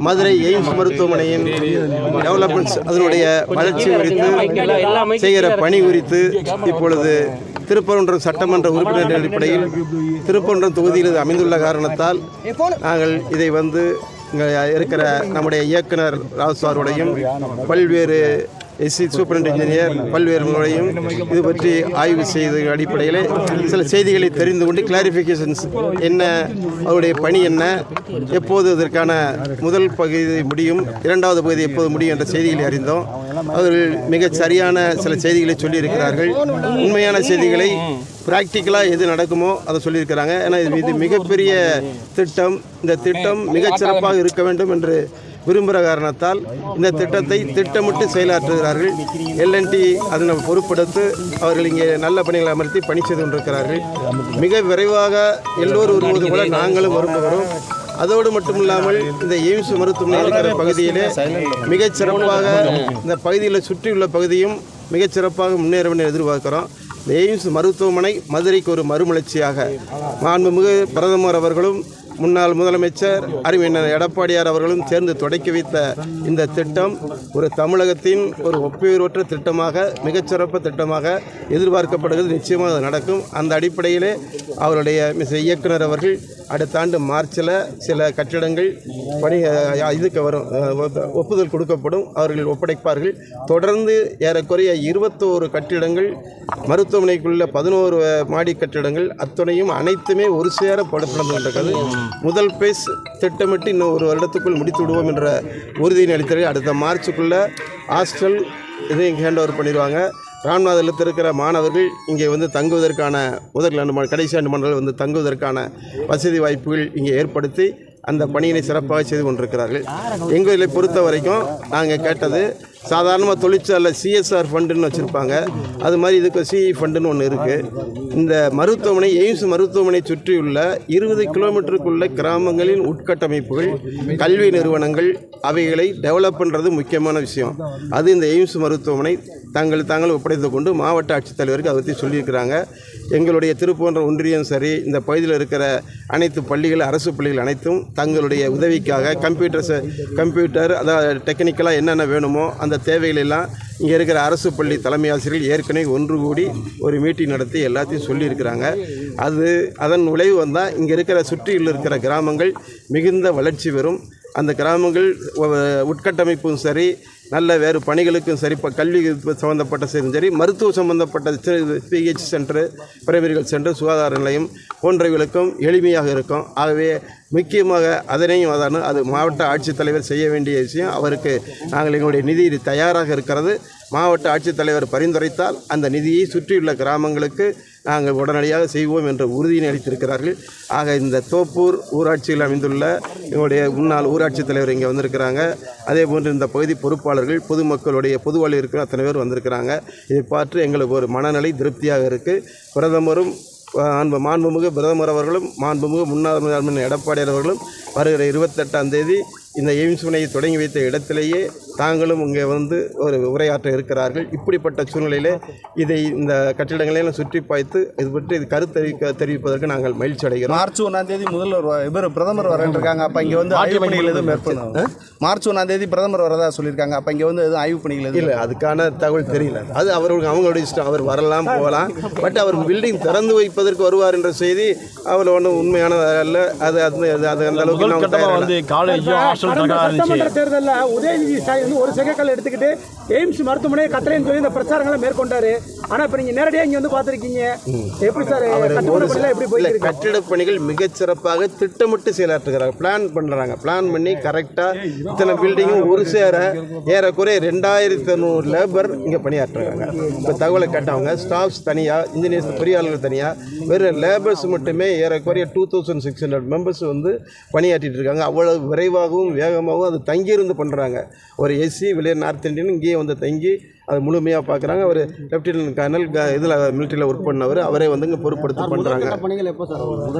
Madurai AIIMS மருத்துவமனையின் developments அதனுடைய வளர்ச்சி குறித்து செய்கிற பணி குறித்து இப்பொழுது திருப்பரங்குன்றம் சட்டமன்ற உறுப்பினர் அடிப்படையில் திருப்பரங்குன்றம் தொகுதியில் இது அமைந்துள்ள காரணத்தால் நாங்கள் இதை வந்து இங்கே இருக்கிற நம்முடைய இயக்குனர் ராஜ் சாருடையும் பல்வேறு எஸ்சி சூப்பரண்ட் இன்ஜினியர் பல்வேறுகளையும் இது பற்றி ஆய்வு செய்த அடிப்படையில் சில செய்திகளை தெரிந்து கொண்டு கிளாரிஃபிகேஷன்ஸ் என்ன அவருடைய பணி என்ன எப்போது இதற்கான முதல் பகுதி முடியும் இரண்டாவது பகுதி எப்போது முடியும் என்ற செய்திகளை அறிந்தோம். அவர்கள் மிகச் சரியான சில செய்திகளை சொல்லியிருக்கிறார்கள். உண்மையான செய்திகளை ப்ராக்டிக்கலாக எது நடக்குமோ அதை சொல்லியிருக்கிறாங்க. ஏன்னா இது மிகப்பெரிய திட்டம். இந்த திட்டம் மிகச் சிறப்பாக இருக்க வேண்டும் என்று விரும்புகிற காரணத்தால் இந்த திட்டத்தை திட்டமிட்டு செயலாற்றுகிறார்கள். எல்என்டி அதனை பொறுப்படுத்து அவர்கள் இங்கே நல்ல பணிகளை அமர்த்தி பணி செய்து கொண்டிருக்கிறார்கள். மிக விரைவாக எல்லோரும் வருவது போல நாங்களும் விரும்புகிறோம். அதோடு மட்டும் இல்லாமல் இந்த எய்ம்ஸ் மருத்துவமனை இருக்கிற பகுதியிலே மிகச் சிறப்பாக இந்த பகுதியில் சுற்றியுள்ள பகுதியும் மிகச் சிறப்பாக முன்னேறும் எதிர்பார்க்கிறோம். இந்த எய்ம்ஸ் மருத்துவமனை மதுரைக்கு ஒரு மறுமலர்ச்சியாக மாண்புமிகு பிரதமர் அவர்களும் முன்னாள் முதலமைச்சர் அறிவியர் எடப்பாடியார் அவர்களும் சேர்ந்து தொடக்கி வைத்த இந்த திட்டம் ஒரு தமிழகத்தின் ஒரு ஒப்புயர்வற்ற திட்டமாக மிகச்சிறப்பு திட்டமாக எதிர்பார்க்கப்படுகிறது. நிச்சயமாக அது நடக்கும். அந்த அடிப்படையிலே அவருடைய மிஸ் இயக்குனர் அவர்கள் அடுத்த ஆண்டு மார்ச்சில் சில கட்டிடங்கள் பணி இதுக்கு வரும். ஒப்புதல் கொடுக்கப்படும். அவர்கள் ஒப்படைப்பார்கள். தொடர்ந்து ஏறக்குறைய இருபத்தோரு கட்டிடங்கள் மருத்துவமனைக்குள்ள பதினோரு மாடி கட்டிடங்கள் அத்துணையும் அனைத்துமே ஒரு சேர படுத்தப்பட்டு முதல் பேஸ் திட்டமிட்டு இன்னும் ஒரு வருடத்துக்குள் முடித்து விடுவோம் என்ற உறுதியை அளித்தார்கள் அடுத்த மார்ச்சுக்குள்ளே ஹாஸ்டல் இதையும் ஹேண்ட் ஓவர் பண்ணிடுவாங்க. ராம்நாதத்தில் இருக்கிற மாணவர்கள் இங்கே வந்து தங்குவதற்கான முதல் ஆண்டு கடைசி ஆண்டு மாணவர்கள் வந்து தங்குவதற்கான வசதி வாய்ப்புகள் இங்கே ஏற்படுத்தி அந்த பணியினை சிறப்பாக செய்து கொண்டிருக்கிறார்கள். எங்களை பொறுத்த வரைக்கும் நாங்கள் கேட்டது சாதாரணமாக தொழிற்சாலை சிஎஸ்ஆர் ஃபண்டுன்னு வச்சுருப்பாங்க. அது மாதிரி இதுக்கு சிஇ ஃபண்டுன்னு ஒன்று இருக்குது இந்த மருத்துவமனை எய்ம்ஸ் மருத்துவமனை சுற்றியுள்ள இருபது கிலோமீட்டருக்குள்ள கிராமங்களின் உட்கட்டமைப்புகள் கல்வி நிறுவனங்கள் அவைகளை டெவலப் பண்ணுறது முக்கியமான விஷயம். அது இந்த எய்ம்ஸ் மருத்துவமனை தாங்கள் தாங்கள் ஒப்படைத்து கொண்டு மாவட்ட ஆட்சித்தலைவருக்கு அதை பற்றி சொல்லியிருக்கிறாங்க. எங்களுடைய திருப்போன்ற ஒன்றியம் சரி இந்த பகுதியில் இருக்கிற அனைத்து பள்ளிகள் அரசு பள்ளிகள் அனைத்தும் தங்களுடைய உதவிக்காக கம்ப்யூட்டர்ஸ் கம்ப்யூட்டர் அதாவது டெக்னிக்கலாக என்னென்ன வேணுமோ அந்த தேவைகள் எல்லாம் இங்கே இருக்கிற அரசு பள்ளி தலைமை ஆசிரியர்கள் ஏற்கனவே ஒன்று கூடி ஒரு மீட்டிங் நடத்தி எல்லாத்தையும் சொல்லியிருக்கிறாங்க. அது அதன் விளைவு வந்தால் இங்கே இருக்கிற சுற்றியில் இருக்கிற கிராமங்கள் மிகுந்த வளர்ச்சி பெறும். அந்த கிராமங்கள் உட்கட்டமைப்பும் சரி நல்ல வேறு பணிகளுக்கும் சரி இப்போ கல்வி சம்மந்தப்பட்ட சரி சரி மருத்துவ சம்மந்தப்பட்ட PH centre primary health centre சுகாதார நிலையம் போன்றவைகளுக்கும் எளிமையாக இருக்கும். ஆகவே முக்கியமாக அதனையும் அதான அது மாவட்ட ஆட்சித்தலைவர் செய்ய வேண்டிய விஷயம். அவருக்கு நாங்கள் எங்களுடைய நிதி தயாராக இருக்கிறது. மாவட்ட ஆட்சித்தலைவர் பரிந்துரைத்தால் அந்த நிதியை சுற்றியுள்ள கிராமங்களுக்கு நாங்கள் உடனடியாக செய்வோம் என்ற உறுதியினை அளித்திருக்கிறார்கள். ஆக இந்த தோப்பூர் ஊராட்சியில் அமைந்துள்ள எங்களுடைய முன்னாள் ஊராட்சி தலைவர் இங்கே வந்திருக்கிறாங்க. அதே போன்று இந்த பகுதி பொறுப்பாளர்கள் பொதுமக்களுடைய பொதுவாளி இருக்கிற அத்தனை பேர் வந்திருக்கிறாங்க. இதை பார்த்து எங்களுக்கு ஒரு மனநிலை திருப்தியாக இருக்குது பிரதமரும் மாண்பு மாண்புமிகு பிரதமர் அவர்களும் மாண்புமிகு முன்னாள் முதலமைச்சர் எடப்பாடியார் அவர்களும் வருகிற இருபத்தெட்டாம் தேதி இந்த எய்ம்ஸ் முனையை தொடங்கி வைத்த இடத்திலேயே தாங்களும் இங்கே வந்து ஒரு உரையாற்ற இருக்கிறார்கள். இப்படிப்பட்ட சூழ்நிலையிலே இதை இந்த கட்டிடங்களையெல்லாம் சுற்றி பாய்த்து இது பற்றி இது கருத்தறிவிக்க தெரிவிப்பதற்கு நாங்கள் மகிழ்ச்சி அடைகிறோம். மார்ச் ஒன்றாம் தேதி முதல்வர் இவர் பிரதமர் வரேன் இருக்காங்க அப்போ இங்கே வந்து ஆய்வு பணிகள் எதுவும் மேற்கொள்ள மார்ச் ஒன்றாம் தேதி பிரதமர் வரதா சொல்லியிருக்காங்க. அப்போ இங்கே வந்து எதுவும் ஆய்வு பணிகள் எதுவும் இல்லை அதுக்கான தகவல் தெரியல. அது அவர்களுக்கு அவங்களுடைய இஷ்டம். அவர் வரலாம் போகலாம். பட் அவர் பில்டிங் திறந்து வைப்பதற்கு வருவார் என்ற செய்தி அவர் ஒன்றும் உண்மையானது அல்ல. அது அது அது- அந்த அளவுக்கு. வந்து காலேஜும் தேர்தலில் உதயநிதி வந்து ஒரு செகக்கல் எடுத்துக்கிட்டு எய்ம்ஸ் மருத்துவமனையை கட்டளைன்னு சொல்லி இந்த பிரச்சாரங்களை மேற்கொண்டாரு. ஆனா இப்ப நீங்க நேரடியா இங்க வந்து பாத்திருக்கீங்க எப்படி சார் எப்படி இருக்கு? கட்டிடப் பணிகள் மிகச் சிறப்பாக திட்டமிட்டு செயலாற்றுகிறாங்க பிளான் பண்ணுறாங்க பிளான் பண்ணி கரெக்டாக இத்தனை பில்டிங்கும் ஒரு சேர ஏறக்குறைய ரெண்டாயிரத்தி ஐநூறு லேபர் இங்கே பணியாற்றுறாங்க. இப்போ தகவலை கேட்டவங்க ஸ்டாஃப்ஸ் தனியாக இன்ஜினியர்ஸ் பொறியாளர்கள் தனியாக வெறும் லேபர்ஸ் மட்டுமே ஏறக்குறைய two thousand six hundred members வந்து பணியாற்றிட்டு இருக்காங்க. அவ்வளவு விரைவாகவும் வேகமாகவும் அது தங்கியிருந்து பண்ணுறாங்க ஒரு ஏசி வெளியே நார்த் இந்தியன் இங்கேயே வந்து தங்கி அது முழுமையாக பார்க்குறாங்க அவர் லெப்டினன்ட் கர்னல் இதில் மிலிட்டரியில் ஒர்க் பண்ணவர். அவரே வந்து இங்கே பொறுப்படுத்தி பண்ணுறாங்க பணிகள்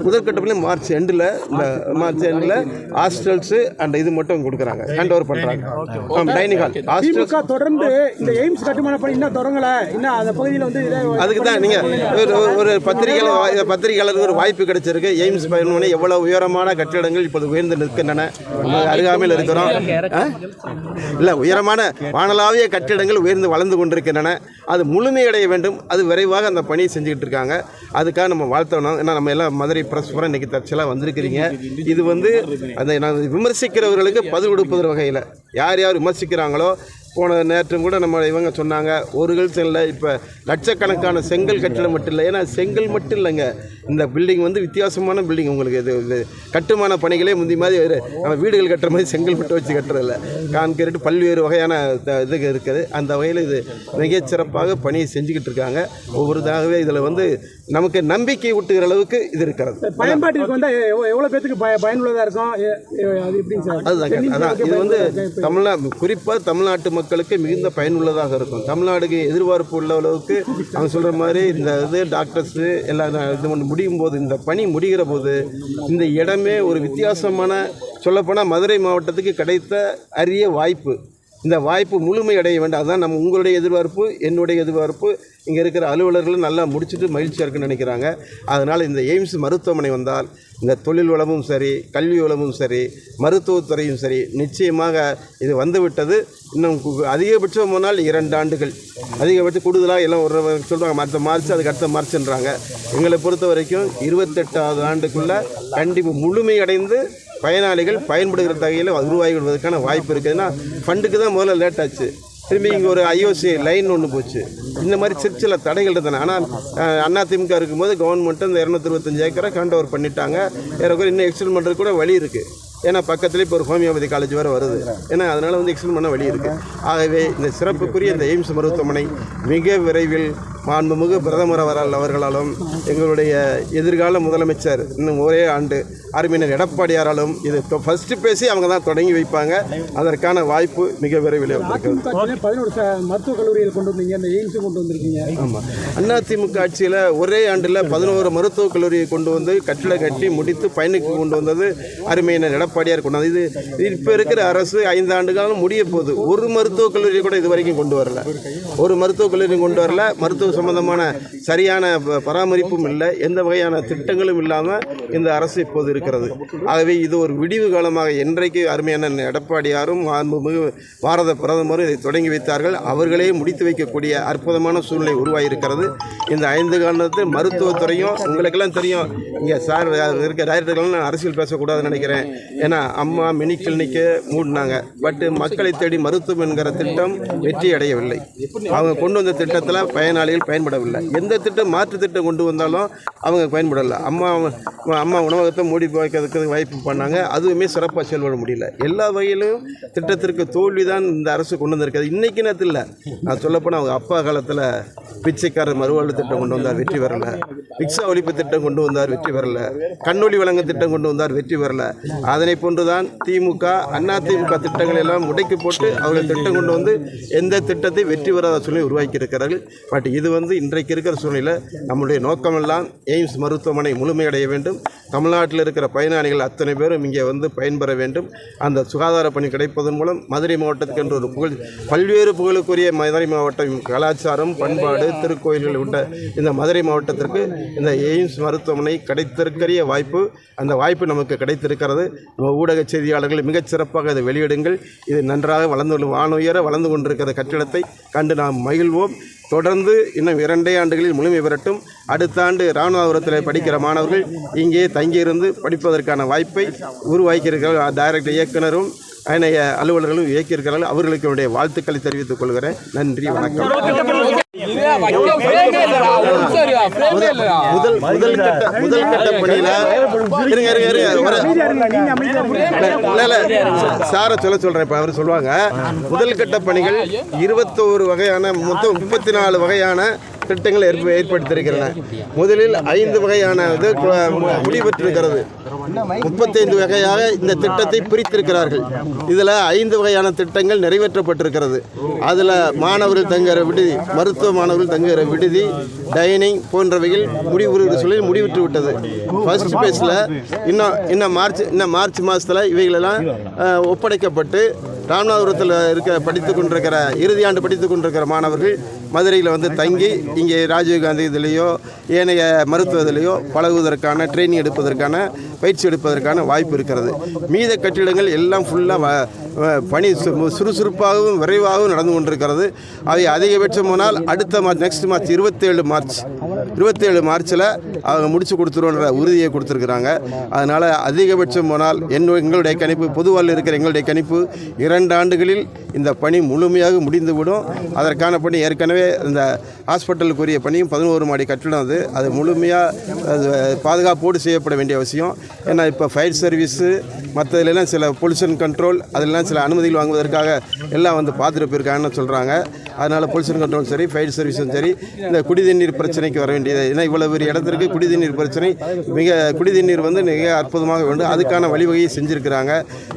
முதற்கட்ட பணி மார்ச் எண்டில் இந்த மார்ச் எண்டில் ஹாஸ்டல்ஸு அண்ட் இது மட்டும் கொடுக்குறாங்க. ஹேண்ட் ஓவர் பண்ணுறாங்க டைனிங் ஹால் ஹாஸ்டல்ஸ் தொடர்ந்து இந்த எய்ம்ஸ் கட்டுமான பணி இன்னும் தொடங்கல. இன்னும் அந்த பகுதியில் வந்து இதே அதுக்கு தான் நீங்கள் ஒரு ஒரு பத்திரிகையாளர் பத்திரிகையாளருக்கு ஒரு வாய்ப்பு கிடைச்சிருக்கு. எய்ம்ஸ் பயணம் எவ்வளவு உயரமான கட்டிடங்கள் இப்போது உயர்ந்து நிற்கின்றன. நம்ம அருகாமையில் இருக்கிறோம். இல்லை உயரமான வானளாவிய கட்டிடங்கள் உயர்ந்து வளர்ந்து கொண்டிருக்கின்றன. அது முழுமையடைய வேண்டும். அது விரைவாக அந்த பணியை செஞ்சுக்கிட்டு இருக்காங்க. அதுக்காக நம்ம வாழ்த்தணும். ஏன்னா நம்ம எல்லாம் மதுரை பிரஸ் பூரா இன்னைக்கு தற்செயலாக வந்திருக்கிறீங்க. இது வந்து அந்த நான் விமர்சிக்கிறவர்களுக்கு பதில் கொடுப்பது வகையில். யார் யார் விமர்சிக்கிறாங்களோ போன நேற்றும் கூட நம்ம இவங்க சொன்னாங்க ஒரு இல்லை இப்போ லட்சக்கணக்கான செங்கல் கட்டிடம் மட்டும் இல்லை. ஏன்னா செங்கல் மட்டும் இல்லைங்க. இந்த பில்டிங் வந்து வித்தியாசமான பில்டிங் உங்களுக்கு இது இது கட்டுமான பணிகளே முந்தி மாதிரி ஒரு நம்ம வீடுகள் கட்டுற மாதிரி செங்கல் மட்டும் வச்சு கட்டுறதில்ல. கான்கிரீட் பல்வேறு வகையான இது இருக்குது. அந்த வகையில் இது மிகச் சிறப்பாக பணியை செஞ்சுக்கிட்டு இருக்காங்க. ஒவ்வொருதாகவே இதில் வந்து நமக்கு நம்பிக்கை ஊட்டுகிற அளவுக்கு இது இருக்கிறது. பயன்பாட்டிற்கு வந்து எவ்வ- எவ்வளவு பேத்துக்கு பய பயனுள்ளதா இருக்கும்? அது எப்படிங்க சார்? அதுதாங்க. அதான். இது வந்து தமிழ்நா குறிப்பாக தமிழ்நாட்டு மக்களுக்கு மிகுந்த பயனுள்ளதாக இருக்கும். தமிழ்நாடுக்கு எதிர்பார்ப்பு உள்ள அளவுக்கு அவங்க சொல்கிற மாதிரி இந்த இது டாக்டர்ஸு எல்லாம் நான் இது ஒன்று முடியும் போது இந்த பணி முடிகிற போது இந்த இடமே ஒரு வித்தியாசமான சொல்லப்போனால் மதுரை மாவட்டத்துக்கு கிடைத்த அரிய வாய்ப்பு. இந்த வாய்ப்பு முழுமை அடைய வேண்டும். அதுதான் நம்ம உங்களுடைய எதிர்பார்ப்பு என்னுடைய எதிர்பார்ப்பு. இங்கே இருக்கிற அலுவலர்களும் நல்லா முடிச்சுட்டு மகிழ்ச்சியாக இருக்குன்னு நினைக்கிறாங்க. அதனால் இந்த எய்ம்ஸ் மருத்துவமனை வந்தால் இந்த தொழில் வளமும் சரி கல்வி வளமும் சரி மருத்துவத்துறையும் சரி நிச்சயமாக இது வந்துவிட்டது. இன்னும் அதிகபட்சம் போனால் இரண்டு ஆண்டுகள். அதிகபட்சம் கூடுதலாக எல்லாம் ஒரு சொல்கிறாங்க அடுத்த மார்ச் அதுக்கு அடுத்த மார்ச்ன்றாங்க. எங்களை பொறுத்த வரைக்கும் இருபத்தெட்டாவது ஆண்டுக்குள்ளே கண்டிப்பாக முழுமையடைந்து பயனாளிகள் பயன்படுகிற வகையில் உருவாகி விடுவதற்கான வாய்ப்பு இருக்குதுன்னா ஃபண்டுக்கு தான் முதல்ல லேட் ஆச்சு. திரும்பி இங்கே ஒரு ஐஓசி லைன் ஒன்று போச்சு. இந்த மாதிரி சிறு சில தடைகள் இருந்தன. ஆனால் அண்ணா திமுக இருக்கும்போது கவர்மெண்ட்டு இந்த இரநூத்தி இருபத்தஞ்சு ஏக்கரை ஹேண்ட் ஓவர் பண்ணிட்டாங்க. ஏறக்குறை இன்னும் எக்ஸ்டெண்ட் பண்ணுறது கூட வழி இருக்குது ஏன்னா பக்கத்துலேயே இப்போ ஒரு ஹோமியோபதி காலேஜ் வேறு வருது. ஏன்னா அதனால் வந்து எக்ஸ்டெண்ட் பண்ண வழி இருக்குது ஆகவே இந்த சிறப்புக்குரிய இந்த எய்ம்ஸ் மருத்துவமனை மிக விரைவில் மாண்புமிகு பிரதமர் அவரால் அவர்களாலும் எங்களுடைய எதிர்கால முதலமைச்சர் இன்னும் ஒரே ஆண்டு அருமையினர் எடப்பாடியாராலும் இது ஃபஸ்ட்டு பேசி அவங்க தான் தொடங்கி வைப்பாங்க. அதற்கான வாய்ப்பு மிக விரைவில் மருத்துவக் கல்லூரியில் கொண்டு வந்தீங்க. இந்த எய்ம்ஸ் கொண்டு வந்திருக்கீங்க. ஆமாம் அதிமுக ஆட்சியில் ஒரே ஆண்டில் பதினோரு மருத்துவக் கல்லூரியை கொண்டு வந்து கட்டிட கட்டி முடித்து பயனுக்கு கொண்டு வந்தது அருமையினர் எடப்பாடியார் கொண்டு வந்தது. இது இப்போ இருக்கிற அரசு ஐந்து ஆண்டு காலம் முடிய போகுது. ஒரு மருத்துவக் கல்லூரியை கூட இது வரைக்கும் கொண்டு வரல. ஒரு மருத்துவக் கல்லூரியும் கொண்டு வரல. மருத்துவ சம்பந்தமான சரியான ப- பராமரிப்பும் இல்லை எந்த வகையான திட்டங்களும் இல்லாமல் இந்த அரசு இப்போது இருக்கிறது. ஆகவே இது ஒரு விடிவு காலமாக என்றைக்கு அருமையான எடப்பாடியாரும் மாண்புமிகு பாரத பிரதமரும் இதை தொடங்கி வைத்தார்கள் அவர்களே முடித்து வைக்கக்கூடிய அற்புதமான சூழ்நிலை உருவாகியிருக்கிறது. இந்த ஐந்து காலத்தில் மருத்துவத்துறையும் உங்களுக்கெல்லாம் தெரியும் இங்கே சார் இருக்க டைரக்டர்கள் நான் அரசியல் பேசக்கூடாதுன்னு நினைக்கிறேன். ஏன்னா அம்மா மினி கிளினிக்கு மூடினாங்க. பட் மக்களை தேடி மருத்துவம் என்கிற திட்டம் வெற்றி அடையவில்லை. அவங்க கொண்டு வந்த திட்டத்தில் பயனாளிகள் பயன்படவில்லை. எந்த திட்டம் மாற்று திட்டம் கொண்டு வந்தாலும் அவங்க பயன்படலை. அம்மா அம்மா உணவகத்தை மூடி வைக்கிறதுக்கு வாய்ப்பு பண்ணாங்க. அதுவுமே சிறப்பாக செயல்பட முடியல. எல்லா வகையிலும் திட்டத்திற்கு தோல்வி தான் இந்த அரசு கொண்டு வந்திருக்காது இன்னைக்கு நேரத்தில் நான் சொல்லப்போனால் அவங்க அப்பா காலத்தில் பிச்சைக்காரர் மறுவாழ்வு திட்டம் கொண்டு வந்தார் வெற்றி பெறல. பிக்ஸா ஒழிப்பு திட்டம் கொண்டு வந்தார் வெற்றி பெறல. கண்ணொளி வழங்கு திட்டம் கொண்டு வந்தார் வெற்றி பெறல. அதனை போன்றுதான் திமுக அண்ணா திமுக திட்டங்களை எல்லாம் முடக்கி போட்டு அவர்கள் திட்டம் கொண்டு வந்து எந்த திட்டத்தை வெற்றி பெறாத சூழ்நிலை உருவாக்கி இருக்கிறார்கள் பட் இது வந்து இன்றைக்கு இருக்கிற சூழ்நிலை நம்முடைய நோக்கமெல்லாம் எய்ம்ஸ் மருத்துவமனை முழுமையடைய வேண்டும். தமிழ்நாட்டில் இருக்கிற பயனாளிகள் அத்தனை பேரும் இங்கே வந்து பயன்பெற வேண்டும். அந்த சுகாதார பணி கிடைப்பதன் மூலம் மதுரை மாவட்டத்துக்கு என்று ஒரு புகழ் பல்வேறு புகழுக்குரிய மதுரை மாவட்டம் கலாச்சாரம் பண்பாடு திருக்கோயில்கள் உள்ள இந்த மதுரை மாவட்டத்திற்கு இந்த எய்ம்ஸ் மருத்துவமனை கிடைத்திருக்கிற வாய்ப்பு அந்த வாய்ப்பு நமக்கு கிடைத்திருக்கிறது. நம்ம ஊடக செய்தியாளர்கள் மிகச் சிறப்பாக இதை வெளியிடுங்கள். இது நன்றாக வளர்ந்து வானுயர வளர்ந்து கொண்டிருக்கிற கட்டிடத்தை கண்டு நாம் மகிழ்வோம். தொடர்ந்து இன்னும் இரண்டே ஆண்டுகளில் முழுமை பெறட்டும். அடுத்த ஆண்டு ராமநாதபுரத்தில் படிக்கிற மாணவர்கள் இங்கே தங்கியிருந்து படிப்பதற்கான வாய்ப்பை உருவாக்கியிருக்கிறார்கள். டைரக்டர் இயக்குனரும் அனைய அலுவலர்களும் இயக்கியிருக்கிறார்கள். அவர்களுக்கு என்னுடைய வாழ்த்துக்களை தெரிவித்துக் கொள்கிறேன். நன்றி வணக்கம். முதல் முதல் கட்ட முதல் கட்ட பணியில இருங்க இருங்க சாரை சொல்ல சொல்றேன் இப்ப அவர் சொல்லுவாங்க முதல் கட்ட பணிகள் இருபத்தோரு வகையான மொத்தம் முப்பத்தி நாலு வகையான திட்டங்கள் ஏற்ப ஏற்படுத்தியிருக்கிறன. முதலில் ஐந்து வகையான இது முடிவெற்றிருக்கிறது. முப்பத்தைந்து வகையாக இந்த திட்டத்தை பிரித்திருக்கிறார்கள். இதில் ஐந்து வகையான திட்டங்கள் நிறைவேற்றப்பட்டிருக்கிறது. அதில் மாணவர்கள் தங்குகிற விடுதி மருத்துவ மாணவர்கள் தங்குகிற விடுதி டைனிங் போன்றவைகள் முடிவு சொல்லி முடிவிட்டு விட்டது. ஃபர்ஸ்ட் பேஸில் இன்னும் இன்னும் மார்ச் இன்னும் மார்ச் மாதத்தில் இவைகளெல்லாம் ஒப்படைக்கப்பட்டு ராமநாதபுரத்தில் இருக்க படித்து கொண்டிருக்கிற இறுதியாண்டு படித்து கொண்டிருக்கிற மாணவர்கள் மதுரையில் வந்து தங்கி இங்கே ராஜீவ்காந்தி இதுலேயோ ஏனைய மருத்துவத்திலேயோ பழகுவதற்கான ட்ரைனிங் எடுப்பதற்கான பயிற்சி எடுப்பதற்கான வாய்ப்பு இருக்கிறது. மீத கட்டிடங்கள் எல்லாம் ஃபுல்லாக பணி சு- சுறுசுறுப்பாகவும் விரைவாகவும் நடந்து கொண்டிருக்கிறது. அவை அதிகபட்சம் போனால் அடுத்த மார்ச் நெக்ஸ்ட் மார்ச் இருபத்தேழு மார்ச் இருபத்தேழு மார்ச்சில் அவங்க முடிச்சு கொடுத்துருவோன்ற உறுதியை கொடுத்துருக்குறாங்க. அதனால் அதிகபட்சம் போனால் என் எங்களுடைய கணிப்பு பொதுவாக இருக்கிற எங்களுடைய கணிப்பு இரண்டு ஆண்டுகளில் இந்த பணி முழுமையாக முடிந்துவிடும். அதற்கான பணி ஏற்கனவே இந்த ஹாஸ்பிட்டலுக்குரிய பணியும் பதினோரு மாடி கட்டிடம் அது. அது முழுமையாக அது பாதுகாப்போடு செய்யப்பட வேண்டிய அவசியம். ஏன்னா இப்போ ஃபயர் சர்வீஸு மற்றதுலாம் சில பொல்யூஷன் கண்ட்ரோல் அதெல்லாம் சில அனுமதிகள் வாங்குவதற்காக எல்லாம் வந்து பார்த்துட்டு போயிருக்காங்கன்னு சொல்கிறாங்க அதனால் பொல்யூஷன் கண்ட்ரோல் சரி ஃபயர் சர்வீஸும் சரி இந்த குடிதண்ணீர் பிரச்சனைக்கு வர வேண்டிய வேண்டியது. ஏன்னா இவ்வளவு பெரிய இடத்திற்கு குடிநீர் பிரச்சனை. மிக குடிநீர் வந்து மிக அற்புதமாக வேண்டும். அதுக்கான வழிவகையை செஞ்சுருக்கிறாங்க.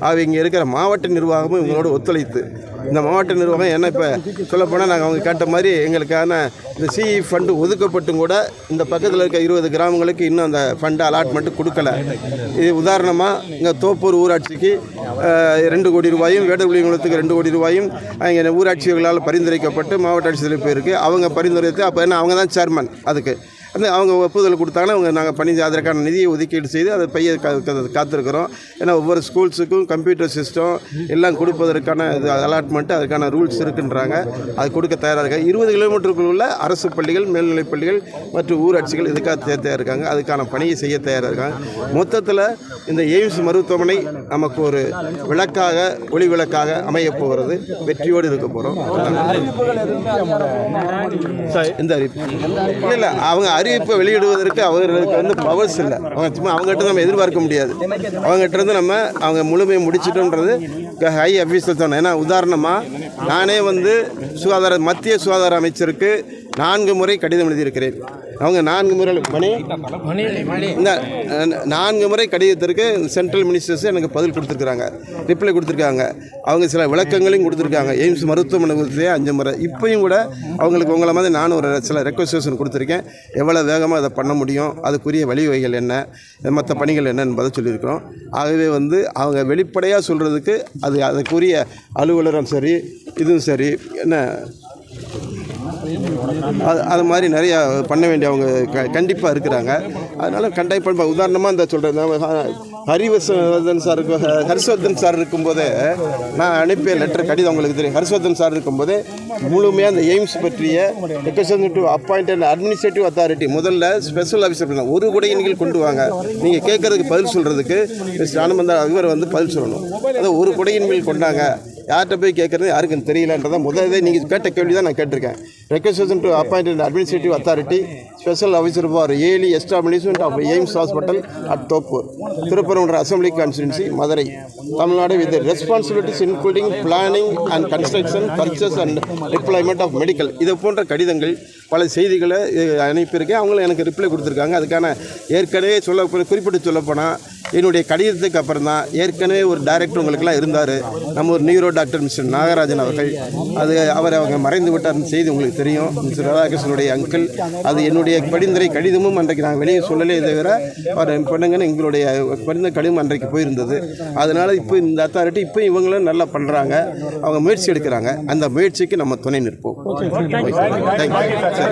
அவங்க இங்கே இருக்கிற மாவட்ட நிர்வாகமும் இவங்களோட ஒத்துழைத்து இந்த மாவட்ட நிர்வாகம் என்ன இப்போ சொல்லப்போனால் நாங்கள் அவங்க கேட்ட மாதிரி எங்களுக்கான இந்த சிஇ ஃபண்டு ஒதுக்கப்பட்டும் கூட இந்த பக்கத்தில் இருக்க இருபது கிராமங்களுக்கு இன்னும் அந்த ஃபண்டு அலாட்மெண்ட்டு கொடுக்கல. இது உதாரணமாக இங்கே தோப்பூர் ஊராட்சிக்கு ரெண்டு கோடி ரூபாயும் வேடகுலிங்குளத்துக்கு ரெண்டு கோடி ரூபாயும் இங்கே ஊராட்சிகளால் பரிந்துரைக்கப்பட்டு மாவட்ட ஆட்சியர் போயிருக்கு அவங்க பரிந்துரைத்து அப்போ என்ன அவங்க தான் சேர்மன் அதுக்கு. அந்த அவங்க ஒப்புதல் கொடுத்தாங்கன்னா அவங்க நாங்கள் பண்ணி அதற்கான நிதியை ஒதுக்கீடு செய்து அதை பைய காத்திருக்கிறோம். ஏன்னா ஒவ்வொரு ஸ்கூல்ஸுக்கும் கம்ப்யூட்டர் சிஸ்டம் எல்லாம் கொடுப்பதற்கான இது அலாட்மெண்ட் அதுக்கான ரூல்ஸ் இருக்குன்றாங்க. அது கொடுக்க தயாராக இருக்காங்க. இருபது கிலோமீட்டருக்குள்ள உள்ள அரசு பள்ளிகள் மேல்நிலைப் பள்ளிகள் மற்றும் ஊராட்சிகள் இதுக்காக தயாராக இருக்காங்க. அதுக்கான பணியை செய்ய தயாராக இருக்காங்க. மொத்தத்தில் இந்த எய்ம்ஸ் மருத்துவமனை நமக்கு ஒரு விளக்காக ஒளி விளக்காக அமையப் போகிறது. வெற்றியோடு இருக்க போகிறோம் இந்த அறிவிப்பு? இல்லை. அவங்க அறிவிப்பை வெளியிடுவதற்கு அவர்களுக்கு வந்து பவர்ஸ் இல்லை. அவங்க சும்மா அவங்ககிட்ட நம்ம எதிர்பார்க்க முடியாது. அவங்ககிட்ட இருந்து நம்ம அவங்க முழுமையை முடிச்சிட்டோன்றது ஹை அஃபீஸியல் தான். ஏன்னா உதாரணமாக நானே வந்து சுகாதார மத்திய சுகாதார அமைச்சருக்கு நான்கு முறை கடிதம் எழுதியிருக்கிறேன். அவங்க நான்கு முறை மணி. இந்த நான்கு முறை கடிதத்திற்கு சென்ட்ரல் மினிஸ்டர்ஸ் எனக்கு பதில் கொடுத்துருக்குறாங்க. ரிப்ளை கொடுத்துருக்காங்க. அவங்க சில விளக்கங்களையும் கொடுத்துருக்காங்க. எய்ம்ஸ் மருத்துவமனை அஞ்சு முறை. இப்பயும் கூட அவங்களுக்கு உங்களை மாதிரி நானும் ஒரு சில ரெக்வஸ்டேஷன் கொடுத்துருக்கேன். எவ்வளோ வேகமாக அதை பண்ண முடியும்? அதுக்குரிய வழிவகைகள் என்ன? மற்ற பணிகள் என்ன என்பதை சொல்லியிருக்கிறோம். ஆகவே வந்து அவங்க வெளிப்படையாக சொல்கிறதுக்கு அது அதுக்குரிய அலுவலரும் சரி இதுவும் சரி என்ன அது அது மாதிரி நிறையா பண்ண வேண்டிய அவங்க க கண்டிப்பாக இருக்கிறாங்க. அதனால் பண்ண உதாரணமாக இந்த சொல்கிறேன் ஹரிவர்தன் சார் இருக்கும் ஹர்ஷவர்தன் சார் இருக்கும்போதே நான் அனுப்பிய லெட்டர் கடிதம் உங்களுக்கு தெரியும். ஹர்ஷவர்தன் சார் இருக்கும்போதே முழுமையாக அந்த எய்ம்ஸ் பற்றிய request to appointed administrative authority முதல்ல ஸ்பெஷல் ஆஃபீஸர் பண்ணலாம் ஒரு குடையின் கீழ் கொண்டு வாங்க. நீங்கள் கேட்குறதுக்கு பதில் சொல்கிறதுக்கு மிஸ்டர் ஆனந்தா இவர் வந்து பதில் சொல்லணும். அதை ஒரு குடையின் மேல் கொண்டாங்க. யார்கிட்ட போய் கேட்குறது யாருக்கும் தெரியலன்றதான் முதல்ல நீங்கள் கேட்ட கேள்வி தான் நான் கேட்டிருக்கேன். Requisition to appointed administrative authority special officer for early establishment of AIIMS hospital at Thoppur Thiruparankundram assembly constituency Madurai Tamil Nadu with responsibilities including planning and construction purchase and deployment of medical இது போன்ற கடிதங்கள் பல செய்திகளை அனுப்பியிருக்கேன். அவங்களும் எனக்கு reply கொடுத்துருக்காங்க. அதுக்கான ஏற்கனவே சொல்ல குறிப்பிட்டு சொல்லப்போனால் என்னுடைய கடிதத்துக்கு அப்புறம் தான் ஏற்கனவே ஒரு டைரக்டர் உங்களுக்கெல்லாம் இருந்தார். நம்ம ஒரு நியூரோ டாக்டர் மிஸ்டர் நாகராஜன் அவர்கள். அது அவர் அவங்க மறைந்து விட்டார்னு செய்தி உங்களுக்கு தெரியும். மிஸ்டர் ராதாகிருஷ்ணனுடைய அங்கிள் அது என்னுடைய பரிந்துரை கடிதமும் அன்றைக்கு நாங்கள் வெளியே சொல்லலே தவிர அவர் பண்ணுங்கன்னு எங்களுடைய பரிந்துரை கடிதம் அன்றைக்கு போயிருந்தது. அதனால் இப்போ இந்த அத்தாரிட்டி இப்போ இவங்களும் நல்லா பண்ணுறாங்க அவங்க முயற்சி எடுக்கிறாங்க. அந்த முயற்சிக்கு நம்ம துணை நிற்போம். தேங்க்யூ